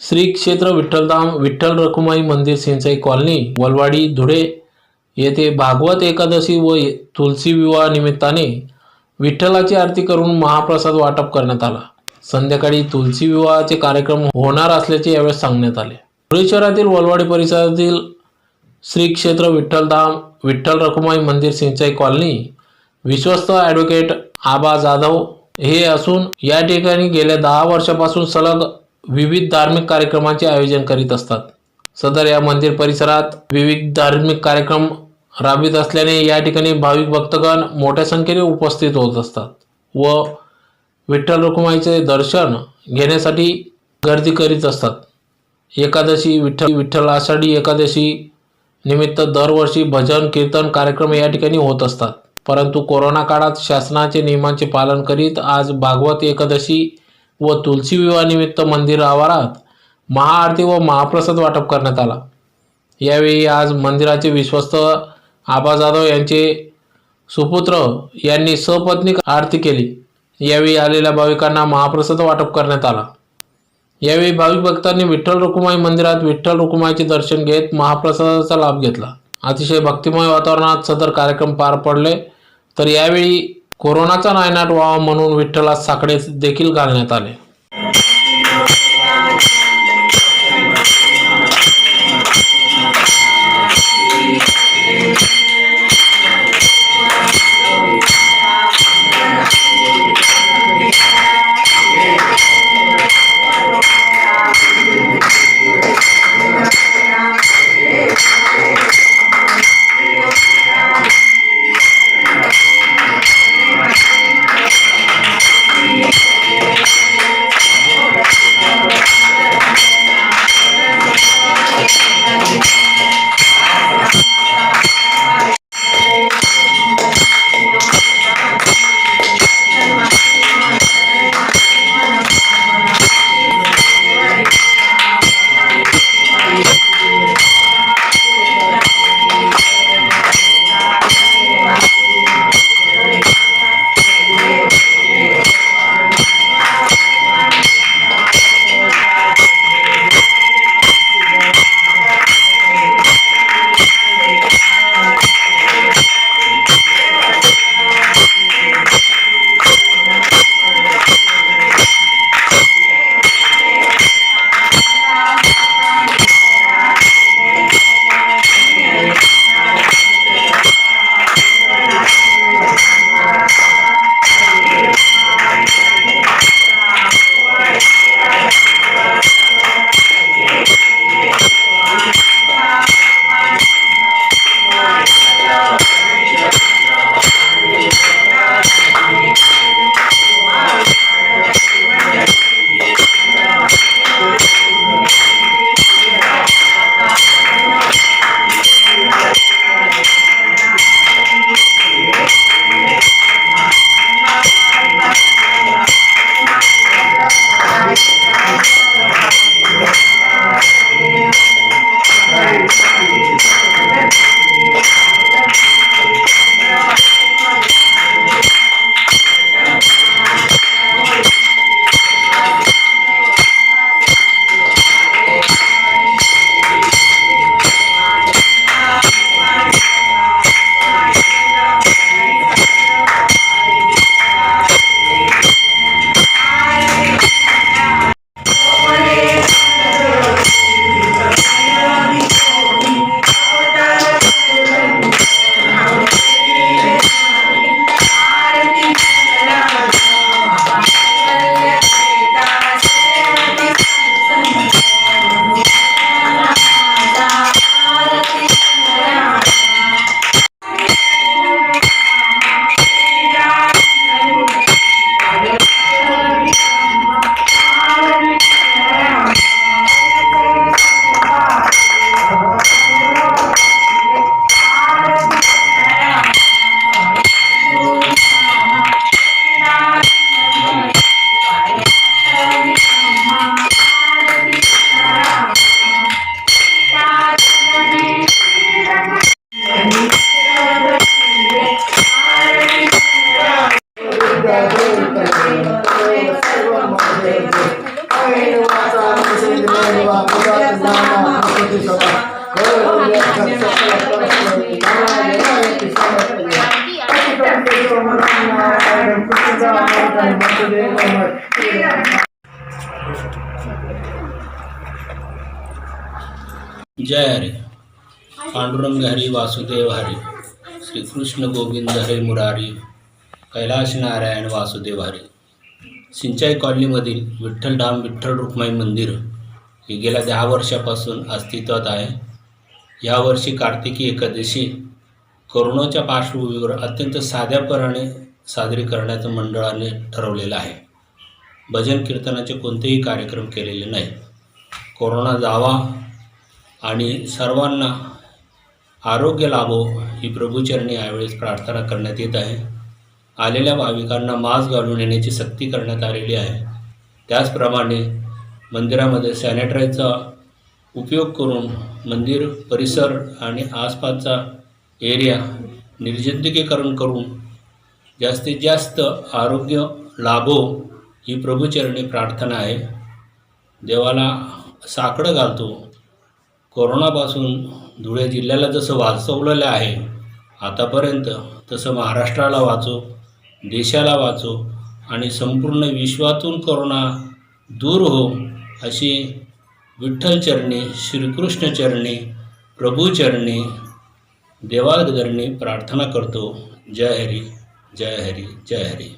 श्री क्षेत्र विठ्ठलधाम विठ्ठल रखुमाई मंदिर सिंचाई कॉलनी वलवाडी धुळे येथे भागवत एकादशी व तुलसी विवाह निमित्ताने विठ्ठलाची आरती करून महाप्रसाद वाटप करण्यात आला. संध्याकाळी तुलसी विवाहाचे कार्यक्रम होणार असल्याचे यावेळेस सांगण्यात आले. धुळे शहरातील वलवाडी परिसरातील श्री क्षेत्र विठ्ठलधाम विठ्ठल रखुमाई मंदिर सिंचाई कॉलनी विश्वस्त ॲडव्होकेट आबा जाधव हे असून या ठिकाणी गेल्या दहा वर्षापासून सलग विविध धार्मिक कार्यक्रमांचे आयोजन करीत असतात. सदर या मंदिर परिसरात विविध धार्मिक कार्यक्रम राबवित असल्याने या ठिकाणी भाविक भक्तगण मोठ्या संख्येने उपस्थित होत असतात व विठ्ठल रुक्माईचे दर्शन घेण्यासाठी गर्दी करीत असतात. एकादशी विठ्ठल विठ्ठल आषाढी एकादशी निमित्त दरवर्षी भजन कीर्तन कार्यक्रम या ठिकाणी होत असतात. परंतु कोरोना काळात शासनाचे नियमांचे पालन करीत आज भागवत एकादशी व तुलसी विवाहानिमित्त मंदिर आवारात महाआरती व महाप्रसाद वाटप करण्यात आला. यावेळी आज मंदिराचे विश्वस्त आबा जाधव यांचे सुपुत्र यांनी सपत्नीक आरती केली. यावेळी आलेल्या भाविकांना महाप्रसाद वाटप करण्यात आला. यावेळी भाविक भक्तांनी विठ्ठल रुक्माई मंदिरात विठ्ठल रुक्माईचे दर्शन घेत महाप्रसादाचा लाभ घेतला. अतिशय भक्तिमय वातावरणात सदर कार्यक्रम पार पडले. तर यावेळी कोरोनाचा नायनाट व्हावा म्हणून विठ्ठलास साकडे देखील घालण्यात आले. जय हरे। पांडुरंग हरि वासुदेव हरि। श्री कृष्ण गोविंद हरे मुरारी। कैलाश नारायण वासुदेव हरे। सिंचाई कॉलनीमधील विठलधाम विठ्ठल रुक्माई मंदिर ये गेल्या दहा वर्षापासून अस्तित्वात आहे. यावर्षी कार्तिकी एकादशी करोनाच्या पार्श्वभूमीवर अत्यंत साध्यापणाने साजरी करण्याचं मंडळाने ठरवलेलं आहे. भजन कीर्तनाचे कोणतेही कार्यक्रम केलेले नाही कोरोना जावा आणि सर्वांना आरोग्य लाभो ही प्रभूचरणी यावेळेस प्रार्थना करण्यात येत आहे. आलेल्या भाविकांना मास्क घालून येण्याची सक्ती करण्यात आलेली आहे. त्याचप्रमाणे मंदिरामध्ये सॅनिटायझरचा उपयोग करून मंदिर परिसर आणि आसपासचा एरिया निर्जंतुकीकरण करून जास्तीत जास्त आरोग्य लाभो ही प्रभूचरणी प्रार्थना आहे. देवाला साकडं घालतो. कोरोनापासून धुळे जिल्ह्याला जसं वाचवलेलं आहे आतापर्यंत तसं महाराष्ट्राला वाचो देशाला वाचो आणि संपूर्ण विश्वातून कोरोना दूर हो अशी विठ्ठलचरणी श्रीकृष्णचरणी प्रभूचरणी देवाधरणी प्रार्थना करतो. जय हरी जय हरी जय हरी.